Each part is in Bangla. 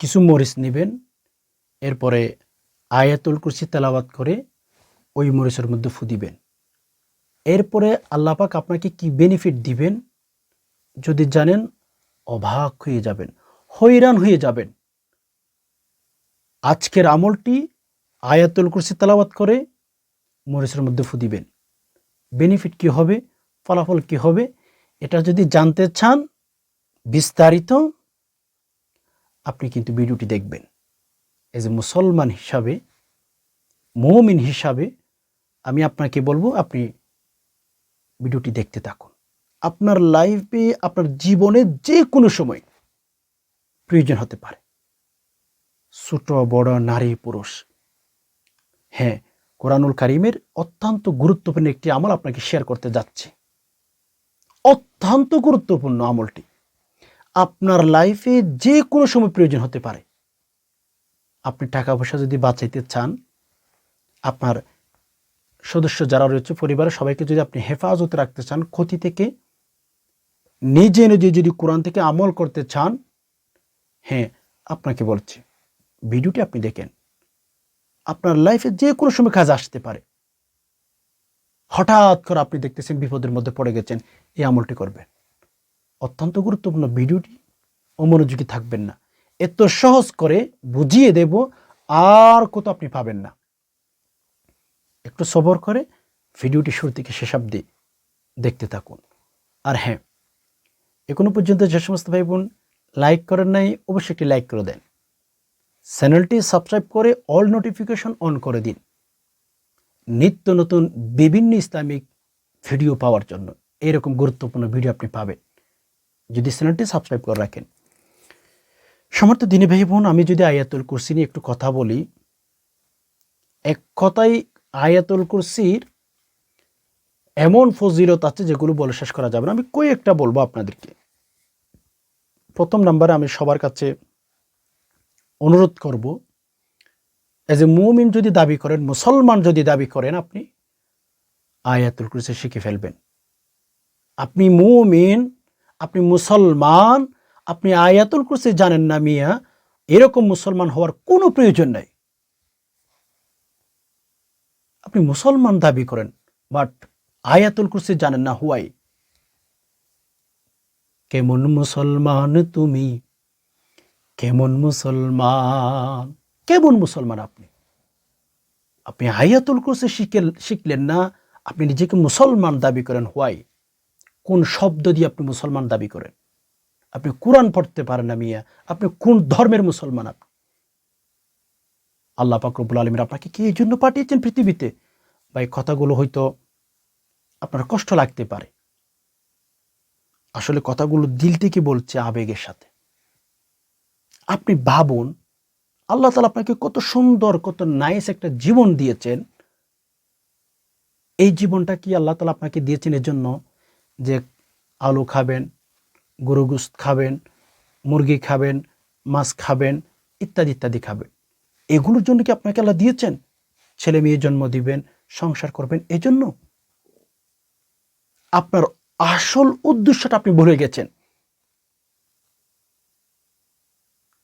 কিছু মরিচ নেবেন। এরপরে আয়াতুল কুরসি তেলাওয়াত করে ওই মরিচের মধ্যে ফু দিবেন। এরপরে আল্লাপাক আপনাকে কি বেনিফিট দিবেন? যদি জানেন, অবাক হয়ে যাবেন, হয়রান হয়ে যাবেন। আজকের আমলটি আয়াতুল কুরসি তেলাওয়াত করে মরিচের মধ্যে ফু দিবেন। বেনিফিট কি হবে? ফলাফল কি হবে? এটা যদি জানতে চান, বিস্তারিত আপনি কিন্তু ভিডিওটি দেখবেন। এজ এ মুসলমান হিসাবে, মৌমিন হিসাবে আমি আপনাকে বলব, আপনি ভিডিওটি দেখতে থাকুন। আপনার লাইফে, আপনার জীবনে যে কোনো সময় প্রয়োজন হতে পারে। ছোট, বড়, নারী, পুরুষ। হ্যাঁ কোরআনুল কারিমের অত্যন্ত গুরুত্বপূর্ণ একটি আমল আপনাকে শেয়ার করতে যাচ্ছে। অত্যন্ত গুরুত্বপূর্ণ আমলটি। আপনার লাইফে যে কোনো সময় প্রয়োজন হতে পারে। আপনি টাকা পয়সা যদি বাঁচাইতে চান, আপনার সদস্য যারা রয়েছে, পরিবারের সবাইকে যদি আপনি হেফাজতে রাখতে চান, ক্ষতি থেকে, নিজে নিজে যদি কোরআন থেকে আমল করতে চান হ্যাঁ আপনাকে বলছি, ভিডিওটি আপনি দেখেন। আপনার লাইফে যে কোনো সময় কাজ আসতে পারে। হঠাৎ করে আপনি দেখতেছেন বিপদের মধ্যে পড়ে গেছেন, এই আমলটি করবেন। অত্যন্ত গুরুত্বপূর্ণ ভিডিওটি অমনোযোগী থাকবেন না। এত সহজ করে বুঝিয়ে দেব, আর কত আপনি পাবেন না। একটু সবর করে ভিডিওটি শুরু থেকে শেষ অব্দি দেখতে থাকুন। আর হ্যাঁ এখনও পর্যন্ত যে সমস্ত ভাই বোন লাইক করেন নাই, অবশ্যই একটি লাইক করে দেন। চ্যানেলটি সাবস্ক্রাইব করে অল নোটিফিকেশন অন করে দিন। নিত্য নতুন বিভিন্ন ইসলামিক ভিডিও পাওয়ার জন্য। এরকম গুরুত্বপূর্ণ ভিডিও আপনি পাবেন। যদি চ্যানেলটি সাবস্ক্রাইব করে রাখেন। সমর্থ দিনী ভাই বোন, আমি যদি আয়াতুল কুরসি নিয়ে একটু কথা বলি, এক কথাই আয়াতুল কুরসির এমন ফজিলত আছে যেগুলো বলে শেষ করা যাবে না। আমি কয়েকটা বলব আপনাদেরকে। প্রথম নাম্বারে আমি সবার কাছে অনুরোধ করব, এজ এ মুমিন যদি দাবি করেন, মুসলমান যদি দাবি করেন, আপনি আয়াতুল কুরসি শিখে ফেলবেন। আপনি মুমিন আপনি মুসলমান, আপনি আয়াতুল কুরসি জানেন না মিয়া, এরকম মুসলমান হওয়ার কোনো প্রয়োজন নেই। আপনি মুসলমান দাবি করেন, বাট আয়াতুল কুরসি জানেন না হুয়াই। কেমন মুসলমান তুমি? কেমন মুসলমান? কেমন মুসলমান আপনি? আপনি আয়াতুল কুরসি শিখে শিখলেন না, আপনি নিজেকে মুসলমান দাবি করেন হোয়াই। কোন শব্দ দিয়ে আপনি মুসলমান দাবি করেন? আপনি কোরআন পড়তে পারেন না মিয়া। আপনি কোন ধর্মের মুসলমান আপনি? আল্লাহ পাকরবুল আলমীর আপনাকে কি এই জন্য পাঠিয়েছেন পৃথিবীতে? বা এই কথাগুলো হয়তো আপনার কষ্ট লাগতে পারে। আসলে কথাগুলো দিল থেকে বলছে আবেগের সাথে। আপনি ভাবুন, আল্লাহ তালা আপনাকে কত সুন্দর, কত নাইস একটা জীবন দিয়েছেন। এই জীবনটা কি আল্লাহ তালা আপনাকে দিয়েছেন এর জন্য যে আলু খাবেন গরু গুস্ত খাবেন, মুরগি খাবেন, মাছ খাবেন, ইত্যাদি ইত্যাদি খাবেন। এগুলোর জন্য কি আপনাকে আল্লাহ দিয়েছেন? ছেলে মেয়ে জন্ম দিবেন, সংসার করবেন, এজন্য? আপনার আসল উদ্দেশ্যটা আপনি ভুলে গেছেন।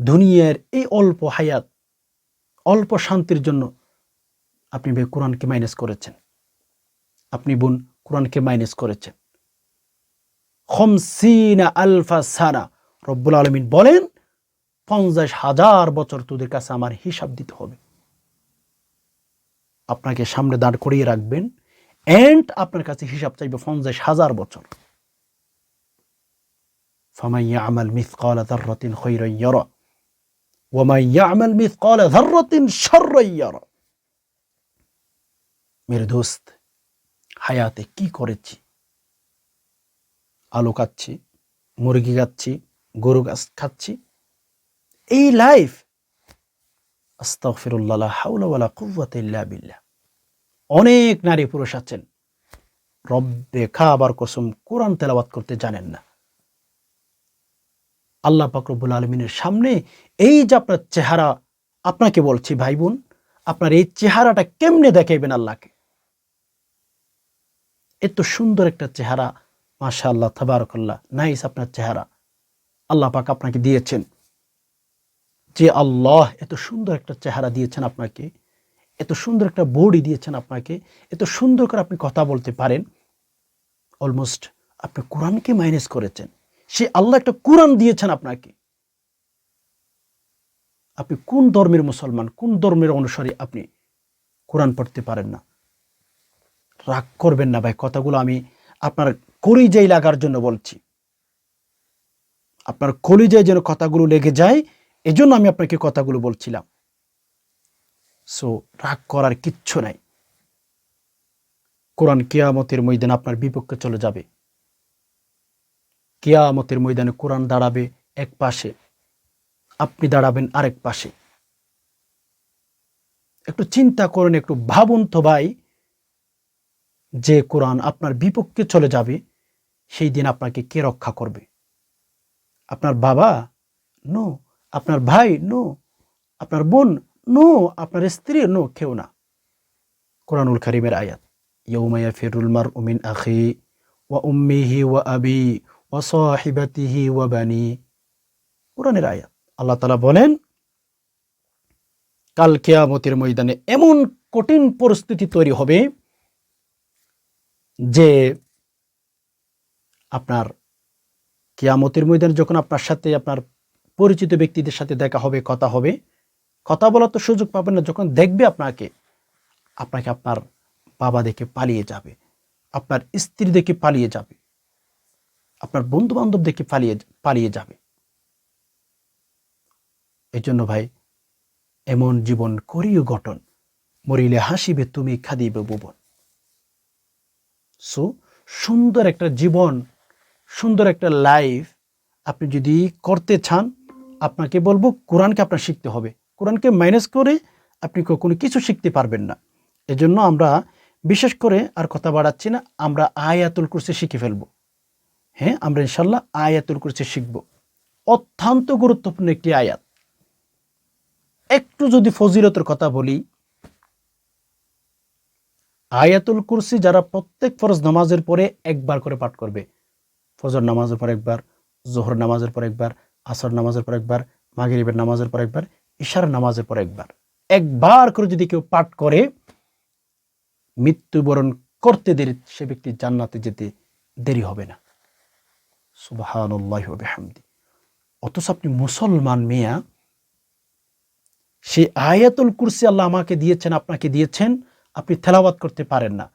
দুনিয়ার এই অল্প হায়াত, অল্প শান্তির জন্য আপনি কোরআনকে মাইনাস করেছেন। আপনি বোন কোরআনকে মাইনাস করেছেন। খমসিনা আলফা সানা রব্বুল আলমিন বলেন, পঞ্চাশ হাজার বছর তোদের কাছে আমার হিসাব দিতে হবে। আপনাকে সামনে দাঁড় করিয়ে রাখবেন এন্ড আপনার কাছে হিসাব চাইবে পঞ্চাশ হাজার বছর। মেরে দোস্ত, হায়াতে কি করেছি? আলু খাচ্ছি, মুরগি খাচ্ছি, গরু গাছ খাচ্ছি। এই লাইফ কুওয়াতা অনেক নারী পুরুষ আছেন, রব্বে খাবার কসম কোরআন তেলাওয়াত করতে জানেন না। আল্লাহ পাকরবুল আলমিনের সামনে এই যে আপনার চেহারা, আপনাকে বলছি ভাই বোন, আপনার এই চেহারাটা কেমনে দেখাইবেন আল্লাহকে? এত সুন্দর একটা চেহারা মাশা আল্লাহ নাইস আপনার চেহারা। আল্লাহ পাক আপনাকে দিয়েছেন। যে আল্লাহ এত সুন্দর একটা চেহারা দিয়েছেন আপনাকে, এত সুন্দর একটা বডি দিয়েছেন আপনাকে, এত সুন্দর করে আপনি কথা বলতে পারেন। অলমোস্ট আপনি কোরআনকে মাইনাস করেছেন। সে আল্লাহ একটা কোরআন দিয়েছেন আপনাকে। আপনি কোন ধর্মের মুসলমান, কোন ধর্মের অনুসারী আপনি কোরআন পড়তে পারেন না। রাগ করবেন না ভাই, কথাগুলো আমি আপনার কলিজাই লাগার জন্য বলছি। আপনার কলিজায় যেন কথাগুলো লেগে যায়, এজন্য আমি আপনাকে কথাগুলো বলছিলাম। সো রাগ করার কিচ্ছু নাই। কোরআন কেয়ামতের ময়দানে আপনার বিপক্ষে চলে যাবে। কেয়ামতের ময়দানে কোরআন দাঁড়াবে এক পাশে, আপনি দাঁড়াবেন আরেক পাশে। একটু চিন্তা করেন, একটু ভাবুন তো ভাই, যে কোরআন আপনার বিপক্ষে চলে যাবে সেই দিন আপনাকে কে রক্ষা করবে? আপনার বাবা? নো। আপনার ভাই? নো। আপনার বোন? নো। আপনার স্ত্রী? নো। কেউ না। কোরআনুল করিমের আয়াত ইয়ৌমায়া ফিরুল মার উমিন আখি ওয়া উম্মিহি ওয়া আবি ওয়া সাহিবাতিহি ওয়া বানি। কোরআনের আয়াত। আল্লাহ তালা বলেন, কাল কেয়ামতের ময়দানে এমন কঠিন পরিস্থিতি তৈরি হবে যে আপনার কেয়ামতের ময়দানে যখন আপনার সাথে আপনার পরিচিত ব্যক্তিদের সাথে দেখা হবে, কথা হবে, কথা বলার তো সুযোগ পাবেন না। যখন দেখবে আপনাকে আপনাকে আপনার বাবা দেখে পালিয়ে যাবে, আপনার স্ত্রী দেখে পালিয়ে যাবে, আপনার বন্ধু বান্ধব দেখে পালিয়ে পালিয়ে যাবে। এই জন্য ভাই, এমন জীবন করিও গঠন, মরিলে হাসিবে, তুমি খাদিবে ভুবন। সো সুন্দর একটা জীবন সুন্দর একটা লাইফ আপনি যদি করতে চান, আপনাকে বলব কোরআনকে আপনার শিখতে হবে। কোরআনকে মাইনাস করে আপনি কখনো কিছু শিখতে পারবেন না। এজন্য আমরা বিশেষ করে আর কথা বাড়াচ্ছি না, আমরা আয়াতুল কুরসি শিখে ফেলব। হ্যাঁ আমরা ইনশাল্লাহ আয়াতুল কুরসি শিখব। অত্যন্ত গুরুত্বপূর্ণ একটি আয়াত। একটু যদি ফজিলতের কথা বলি, আয়াতুল কুরসি যারা প্রত্যেক ফরজ নামাজের পরে একবার করে পাঠ করবে ফজর নামাজের পর একবার, জোহর নামাজের পর একবার, আসর নামাজের পর একবার, মাগরিবের নামাজের পর একবার ঈশার নামাজের পর একবার। একবার করে যদি কেউ পাঠ করে, মৃত্যুবরণ করতে দেরি, সে ব্যক্তি জান্নাতে যেতে দেরি হবে না। সুবাহান্লাহামদি অথচ আপনি মুসলমান মেয়া সে আয়াতুল কুরসি আল্লাহ আমাকে দিয়েছেন, আপনাকে দিয়েছেন, আপনি থেলাবাদ করতে পারেন না।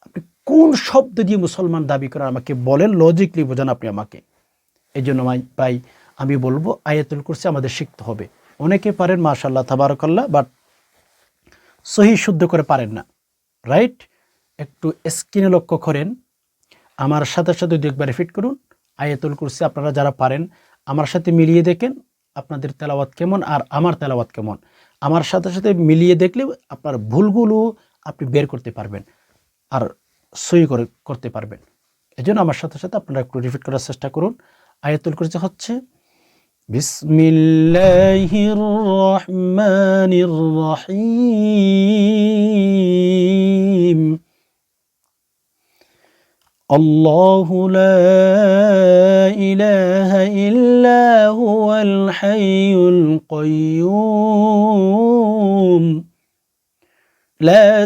আপনি কোন শব্দ দিয়ে মুসলমান দাবি করেন আমাকে বলেন? লজিকলি বোঝান আপনি আমাকে। এই জন্য ভাই, আমি বলব, আয়াতুল কুরসি আমাদের শিখতে হবে। অনেকে পারেন মাশাল্লাহ তাবারকাল্লাহ বাট সহি শুদ্ধ করে পারেন না। রাইট একটু স্ক্রিনে লক্ষ্য করেন। আমার সাথে সাথে দু একবার ফিট করুন। আয়াতুল কুরসি আপনারা যারা পারেন, আমার সাথে মিলিয়ে দেখেন আপনাদের তেলাওয়াত কেমন আর আমার তেলাওয়াত কেমন। আমার সাথে সাথে মিলিয়ে দেখলে আপনার ভুলগুলো আপনি বের করতে পারবেন। আর সই করে করতে পারবেন এই জন্য আমার সাথে সাথে আপনারা একটু রিপিট করার চেষ্টা করুন আয়াতুল কুরসি হচ্ছে বিসমিল্লাহির রহমানির রহিম الله لا إله إلا هو الحي القيوم لا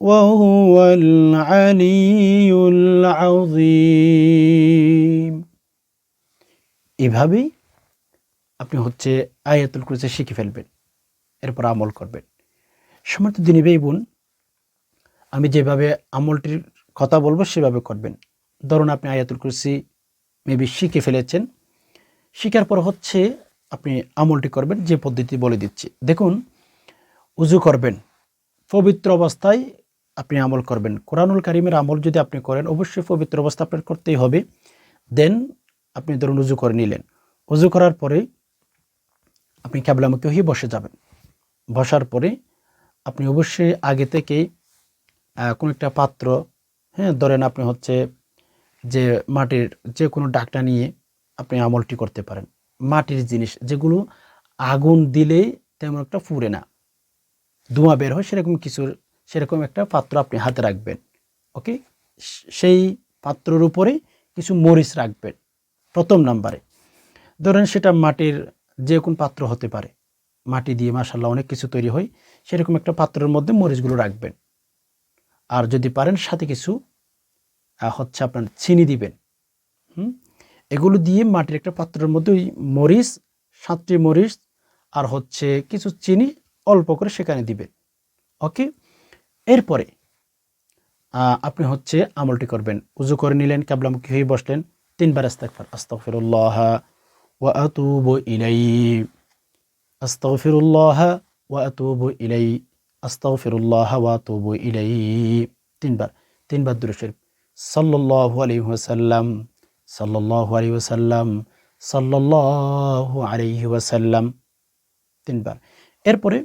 وهو العلي العظيم এভাবেই আপনি হচ্ছে আয়াতুল কুরসি শিখে ফেলবেন এরপর আমল করবেন সমর্থ দিনী ভাই বোন আমি যেভাবে আমলটির কথা বলবো সেভাবে করবেন ধরুন আপনি আয়াতুল কুরসি মেবি শিখে ফেলেছেন শিখার পর হচ্ছে আপনি আমলটি করবেন যে পদ্ধতি বলে দিচ্ছি দেখুন উজু করবেন পবিত্র অবস্থায় আপনি আমল করবেন। কোরআনুল কারিমের আমল যদি আপনি করেন, অবশ্যই পবিত্র অবস্থা আপনার করতেই হবে। দেন আপনি ধরুন উজু করে নিলেন। উজু করার পরে আপনি ক্যাবলামুখী হয়ে বসে যাবেন। বসার পরে আপনি অবশ্যই আগে থেকেই কোনো একটা পাত্র হ্যাঁ ধরেন আপনি হচ্ছে যে মাটির যে কোনো ডাকটা নিয়ে আপনি আমলটি করতে পারেন। মাটির জিনিস, যেগুলো আগুন দিলেই তেমন একটা ফুরে না। ধোঁয়া বের হয়, সেরকম কিছু সেরকম একটা পাত্র আপনি হাতে রাখবেন, ওকে? সেই পাত্রর উপরে কিছু মরিচ রাখবেন, প্রথম নাম্বারে। ধরেন সেটা মাটির যে কোন পাত্র হতে পারে, মাটি দিয়ে মাসাল্লাহ অনেক কিছু তৈরি হয়, সেরকম একটা পাত্রের মধ্যে মরিচগুলো রাখবেন। আর যদি পারেন সাথে কিছু হচ্ছে আপনার চিনি দিবেন, হুম? এগুলো দিয়ে মাটির একটা পাত্রের মধ্যে ওই মরিচ, সাতটি মরিচ আর হচ্ছে কিছু চিনি অল্প করে সেখানে দিবেন, ওকে? এরপরে আপনি হচ্ছে আমলটি করবেন। উজু করে নিলেন কাবলামুখী হয়ে বসলেন। তিনবার আস্তাগফার আস্তাগফিরুল্লাহ ওয়া আতুবু ইলাই আস্তাগফিরুল্লাহ ওয়া আতুবু ইলাই আস্তাগফিরুল্লাহ ওয়া আতুবু ইলাই তিনবার। তিনবার দূরে শরীফ। সাল্লাল্লাহু আলাইহি ওয়াসাল্লাম। সাল্লাল্লাহু আলাইহি ওয়াসাল্লাম। সাল্লাল্লাহু আলাইহি ওয়াসাল্লাম। তিনবার। এরপরে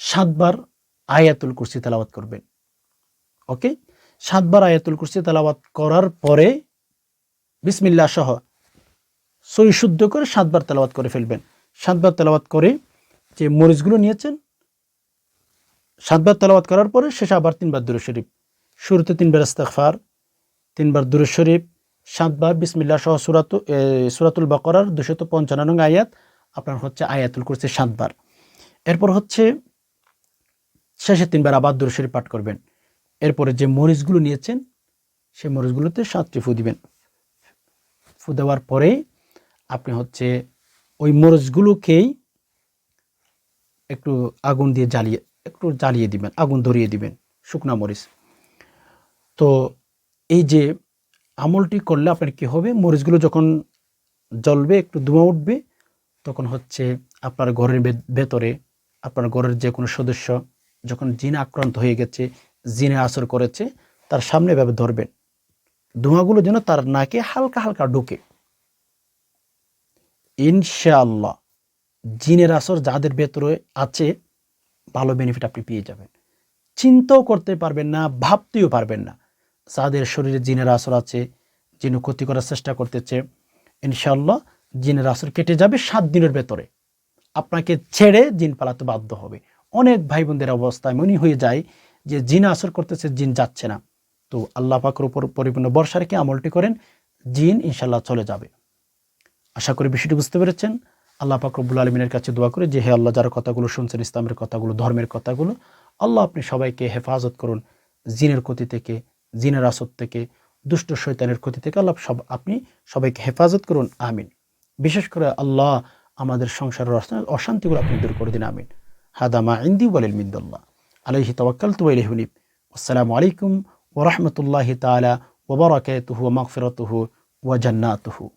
সাতবার আয়াতুল কুরসি তেলাওয়াত করবেন। ওকে? সাতবার আয়াতুল কুরসি তেলাওয়াত করার পরে বিসমিল্লাহ সহ সই শুদ্ধ করে সাতবার তেলাওয়াত করে ফেলবেন। সাতবার তেলাওয়াত করে যে মরিচগুলো নিয়েছেন, সাতবার তেলাওয়াত করার পরে শেষে আবার তিনবার দুরু শরীফ। শুরুতে তিনবার ইস্তেগফার, তিনবার দুরু শরীফ, সাতবার বিসমিল্লাহ সহ সুরাত সুরাতুল বাকরার দুশত পঞ্চান্ন আয়াত, আপনার হচ্ছে আয়াতুল কুরসি সাতবার। এরপর হচ্ছে শেষে তিনবার আবার দুরু পাঠ করবেন। এরপরে যে মরিচগুলো নিয়েছেন, সেই মরিচগুলোতে সাতটি ফু দিবেন। ফু দেওয়ার পরে আপনি হচ্ছে ওই মরিচগুলোকেই একটু আগুন দিয়ে জ্বালিয়ে, একটু জ্বালিয়ে দিবেন, আগুন ধরিয়ে দিবেন, শুকনা মরিচ। তো এই যে আমলটি করলে আপনার কি হবে? মরিচগুলো যখন জ্বলবে, একটু ধোঁয়া উঠবে, তখন হচ্ছে আপনার ঘরের ভেতরে, আপনার ঘরের যে কোনো সদস্য যখন জিন আক্রান্ত হয়ে গেছে, জিনে আসর করেছে, তার সামনে এভাবে ধরবেন। ধোঁয়াগুলো যেন তার নাকে হালকা হালকা ঢুকে। ইনশাআল্লাহ, জিনের আসর যাদের ভেতরে আছে, ভালো বেনিফিট আপনি পেয়ে যাবেন। চিন্তাও করতে পারবেন না, ভাবতেও পারবেন না। যাদের শরীরে জিনের আসর আছে জিন ক্ষতি করার চেষ্টা করতেছে, ইনশাআল্লাহ জিনের আসর কেটে যাবে সাত দিনের ভেতরে। আপনাকে ছেড়ে জিন পালাতে বাধ্য হবে। অনেক ভাই বোনদের অবস্থা এমনই হয়ে যায় যে জিন আসর করতেছে, জিন যাচ্ছে না। তো আল্লাহ পাকের উপর পরিপূর্ণ বর্ষা রেখে আমলটি করেন, জিন ইনশাল্লাহ চলে যাবে। আশা করি বিষয়টি বুঝতে পেরেছেন। আল্লাহ পাক রব্বুল আলমিনের কাছে দোয়া করে যে, হে আল্লাহ, যারা কথাগুলো শুনছেন, ইসলামের কথাগুলো, ধর্মের কথাগুলো, আল্লাহ আপনি সবাইকে হেফাজত করুন। জিনের ক্ষতি থেকে, জিনের আসর থেকে, দুষ্ট শৈতানের ক্ষতি থেকে আল্লাহ সব, আপনি সবাইকে হেফাজত করুন। আমিন। বিশেষ করে আল্লাহ আমাদের সংসারের অশান্তিগুলো আপনি দূর করে দিন। আমিন। هذا ما عندي وللمد الله. عليه توكلت وإليه نب والسلام عليكم ورحمة الله تعالى وبركاته ومغفرته وجناته.